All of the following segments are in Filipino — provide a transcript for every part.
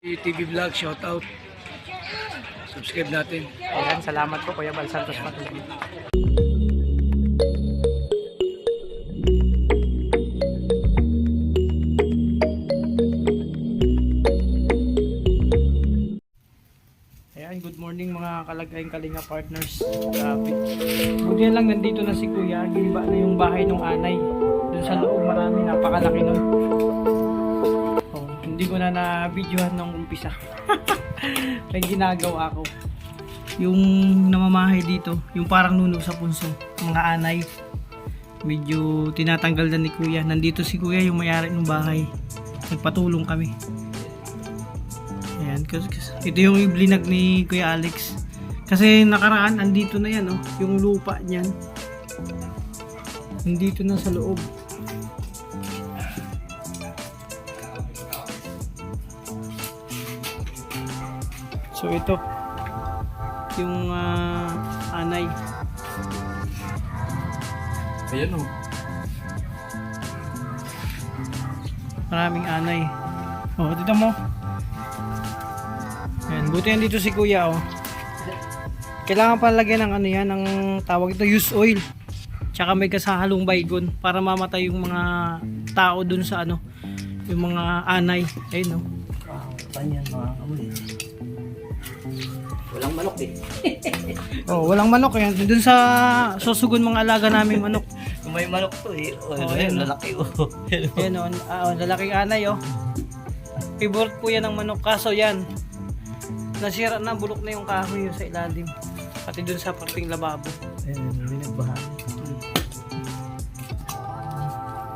TV Vlog, shout out. Subscribe natin. Ayan, salamat po Kuya Bal Santos Patuloy. Ayan, good morning mga kalagayang kalinga partners. Grabe. Buti lang nandito na si Kuya. Giniba na yung bahay ng anay. Doon sa loob marami, napakalaki nun. Hindi ko na na-videohan nung umpisa. May ginagawa ko yung namamahay dito, yung parang nuno sa punso, mga anay. Medyo tinatanggal na ni Kuya. Nandito si Kuya yung mayari ng bahay. Nagpatulong kami. Ayan, ito yung iblinag ni Kuya Alex. Kasi nakaraan, andito na yan, oh, yung lupa niyan. Nandito na sa loob. So ito, yung ah, anay. Ayan o. Maraming anay. Oh, dito mo. Ayan, buti yan dito si kuya oh. Kailangan pa lagyan ng ano yan, ng tawag ito, use oil. Tsaka may kasahalong baygon para mamatay yung mga tao dun sa ano, yung mga anay. Ayun oh. Panyan mga kamoy. Walang manok eh. Oh, walang manok yan. Dun sa susugon mga alaga namin manok. Kung may manok to eh. Oh, oh, oh. lalaki o. Yan o, ah, oh, lalaking anay oh. Favorite po yan ng manok. Kaso yan, nasira na, bulok na yung kahoy yun sa ilalim. Pati dun sa parting lababo. Ayan, may nagbahan.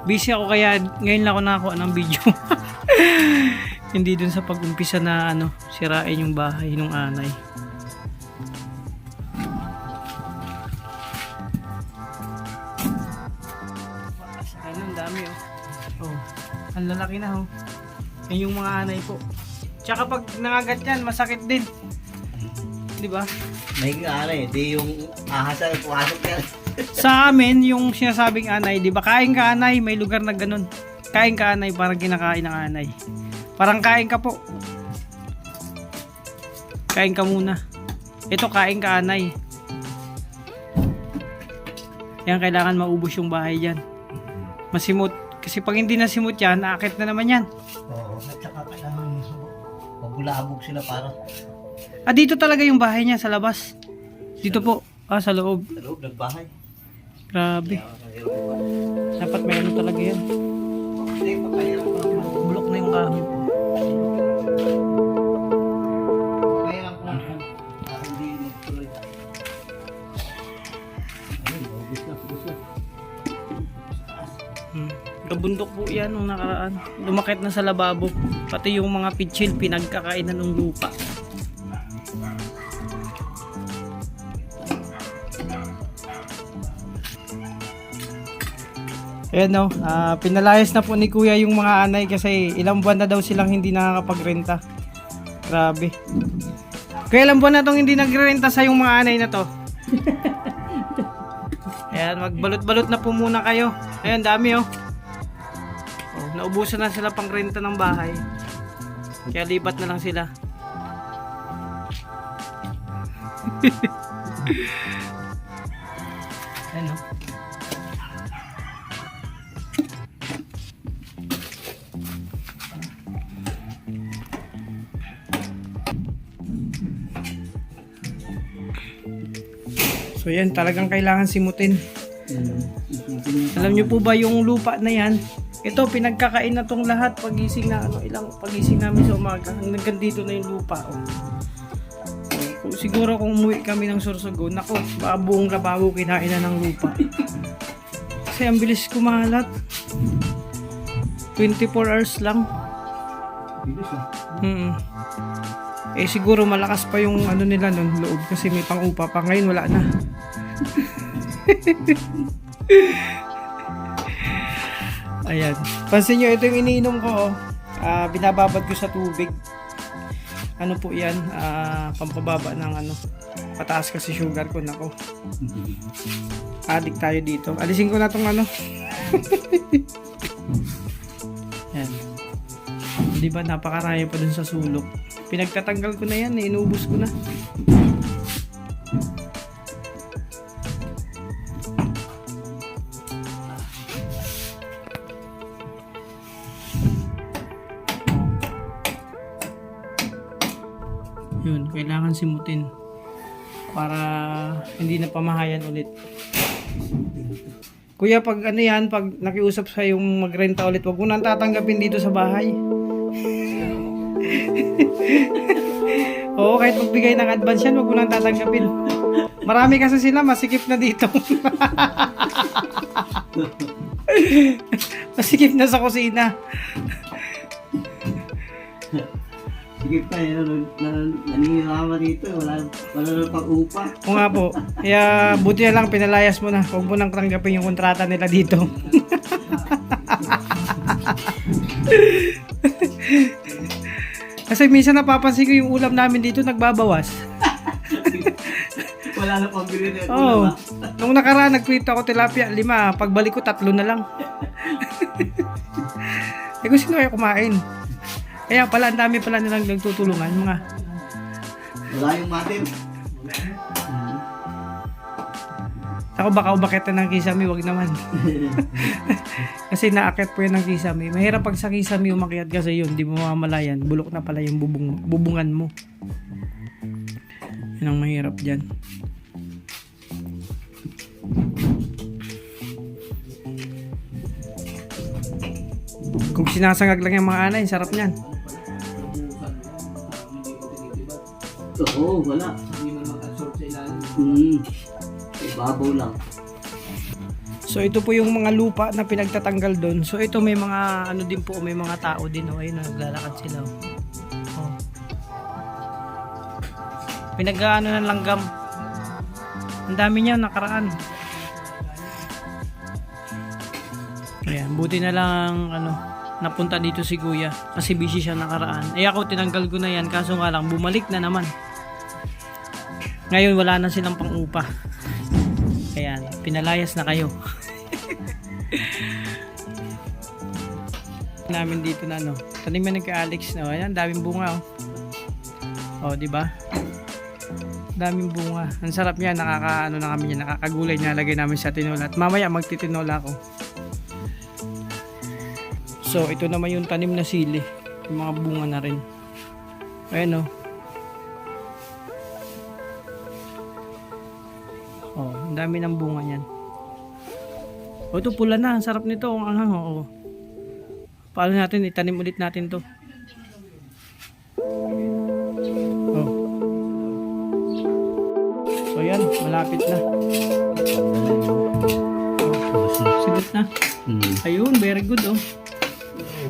Busy ako kaya ngayon lang ako nakakuha ng video. Hindi dun sa pag-umpisa na ano, sirain yung bahay ng anay. Ang lalaki na oh. Yan yung mga anay po. Tsaka pag nangagat yan, masakit din. Di ba? May nga eh. Di yung ahas na pumasok yan. Sa amin, yung sinasabing anay, di ba? Kain ka anay, may lugar na ganun. Kain ka anay, parang kinakain ng anay. Parang kain ka po. Kain ka muna. Ito, kain ka anay. Yan, kailangan maubos yung bahay dyan. Masimot. Kasi pag hindi nasimot yan, naakit na naman yan. Oo. At saka kailangan mabulabog sila para Ah, dito talaga yung bahay niya, sa labas. Dito po. Ah, sa loob. sa loob ng bahay. Grabe. Dapat may ano talaga yan. Bulok na yung kahoy. Kabundok po yan nung nakaraan. Lumakit na sa lababo. Pati yung mga pitchil pinagkakainan ng lupa. Ayan no, ah, pinalayas na po ni kuya yung mga anay kasi ilang buwan na daw silang hindi nakakapagrenta. Grabe. Kaya ilang buwan na tong hindi nagrenta sa yung mga anay na to. Ayan, magbalot-balot na po muna kayo. Ayan, dami oh. Naubusan na sila pang renta ng bahay. Kaya lipat na lang sila. Ayan oh. So yan, talagang kailangan simutin. Alam niyo po ba yung lupa na yan? Ito, pinagkakain na tong lahat pagising na ano, ilang pagising namin sa umaga. Hanggang dito na yung lupa. Oh. Kung- Siguro kung umuwi kami ng Sorsogon, nako, baka buong lababo kinain na ng lupa. Kasi ang bilis kumalat. 24 hours lang. Bilis ah. Hmm. Eh siguro malakas pa yung ano nila nun loob kasi may pang-upa pa. Ngayon wala na. Ayan. Pansin nyo, ito yung iniinom ko. Oh. Ah, binababad ko sa tubig. Ano po yan? Ah, pampababa ng ano. Pataas kasi sugar ko. Nako. Addict tayo dito. Alisin ko na tong ano. Yan. Di ba? Napakarami pa dun sa sulok. Pinagtatanggal ko na yan, eh. inubos ko na. Kailangan simutin para hindi na pamahayan ulit. Kuya, pag ano yan, pag nakiusap sa yung magrenta ulit, wag mo nang tatanggapin dito sa bahay. Oo, kahit magbigay ng advance yan, wag mo nang tatanggapin. Marami kasi sila, masikip na dito. masikip na sa kusina. Sige pa, yun, nan- naninirama dito. Wala, wala na pang upa. O nga po, kaya buti na lang pinalayas mo na. Huwag mo nang tanggapin yung kontrata nila dito. Kasi minsan napapansin ko yung ulam namin dito nagbabawas. Wala na pang bili na Oo. Nung nakaraan nagprito ako tilapia, lima. Pagbalik ko, tatlo na lang. eh kung sino kaya kumain? Kaya pala, ang dami pala nilang nagtutulungan. Mga, Wala yung matin. ako baka umakyat na ng kisame, wag naman. kasi naakit po yan ng kisame. Mahirap pag sa kisame umakyat kasi yun, di mo mamalayan. Bulok na pala yung bubong, bubungan mo. Yun ang mahirap dyan. Kung sinasangag lang yung mga anay, sarap niyan. Oo, wala. Hindi man makasort sa ilalim. Hmm. Ibabaw lang. So ito po yung mga lupa na pinagtatanggal doon. So ito may mga ano din po, may mga tao din oh. Ayun, naglalakad sila. Oh. oh. Pinag-ano ng langgam. Ang dami niya nakaraan. Ayan, buti na lang ano, napunta dito si Kuya kasi busy siya nakaraan. Eh ako tinanggal ko na yan kaso nga lang bumalik na naman. Ngayon wala na silang pang-upa. Kaya pinalayas na kayo. namin dito na no. Taniman kay Alex no. Ayan, daming bunga oh. Oh, di ba? Daming bunga. Ang sarap niya, nakaka ano na kami niya, nakakagulay niya lagay namin sa tinola. At mamaya magtitinola ako. So, ito naman yung tanim na sili. Yung mga bunga na rin. Ayan oh. Ang dami ng bunga niyan. Oh, ito pula na. Ang sarap nito. Ang anghang, oh. Paano natin? Itanim ulit natin to. Oh. So, yan. Malapit na. Sigot na. Hmm. Ayun, very good, oh.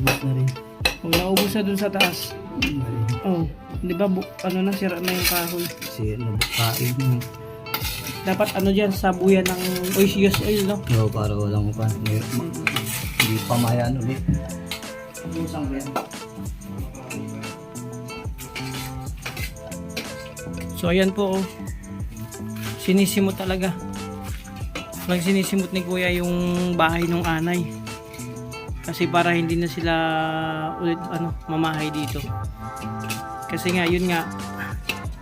Ubus na rin. Kung naubos na dun sa taas. Oh, di ba, ano na, sira na yung kahoy. Kasi nabakain mo. Dapat ano dyan, sabuyan ng oisius oil, no? Oo, para walang upa. May- Hindi pamayan ulit. Busang ba yan? So ayan po oh. Sinisimot talaga. Lang sinisimot ni kuya yung bahay ng anay. Kasi para hindi na sila ulit ano, mamahay dito. Kasi nga yun nga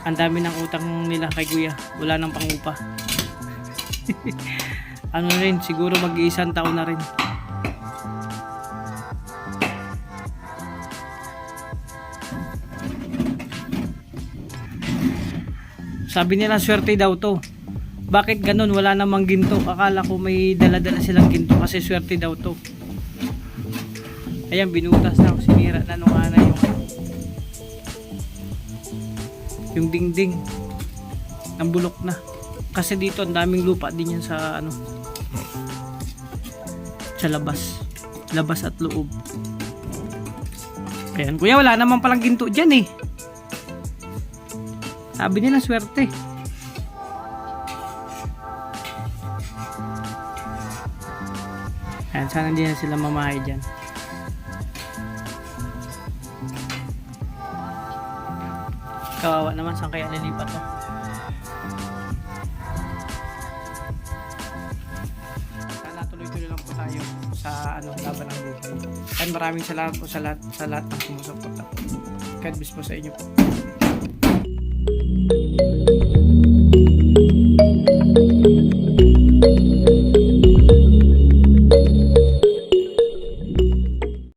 ang dami ng utang nila kay kuya. Wala nang pangupa. ano rin, siguro mag-iisang taon na rin. Sabi nila swerte daw to. Bakit ganun? Wala namang ginto. Akala ko may dala-dala silang ginto kasi swerte daw to. Ayan, binutas na. Sinira na nung ana yung dingding. Ang bulok na. Kasi dito ang daming lupa din yan sa ano sa labas. Labas at loob. Ayan, kuya, wala naman palang ginto dyan eh. Sabi nila swerte. Ayan, sana hindi na sila mamahay dyan. Kawawa naman, saan kaya nilipat to? Sana tuloy tuloy-tuloy lang po tayo sa ano, laban ng buhay. And maraming salamat po sa lahat, sa lahat ng sumusuporta po. God bless po sa inyo po.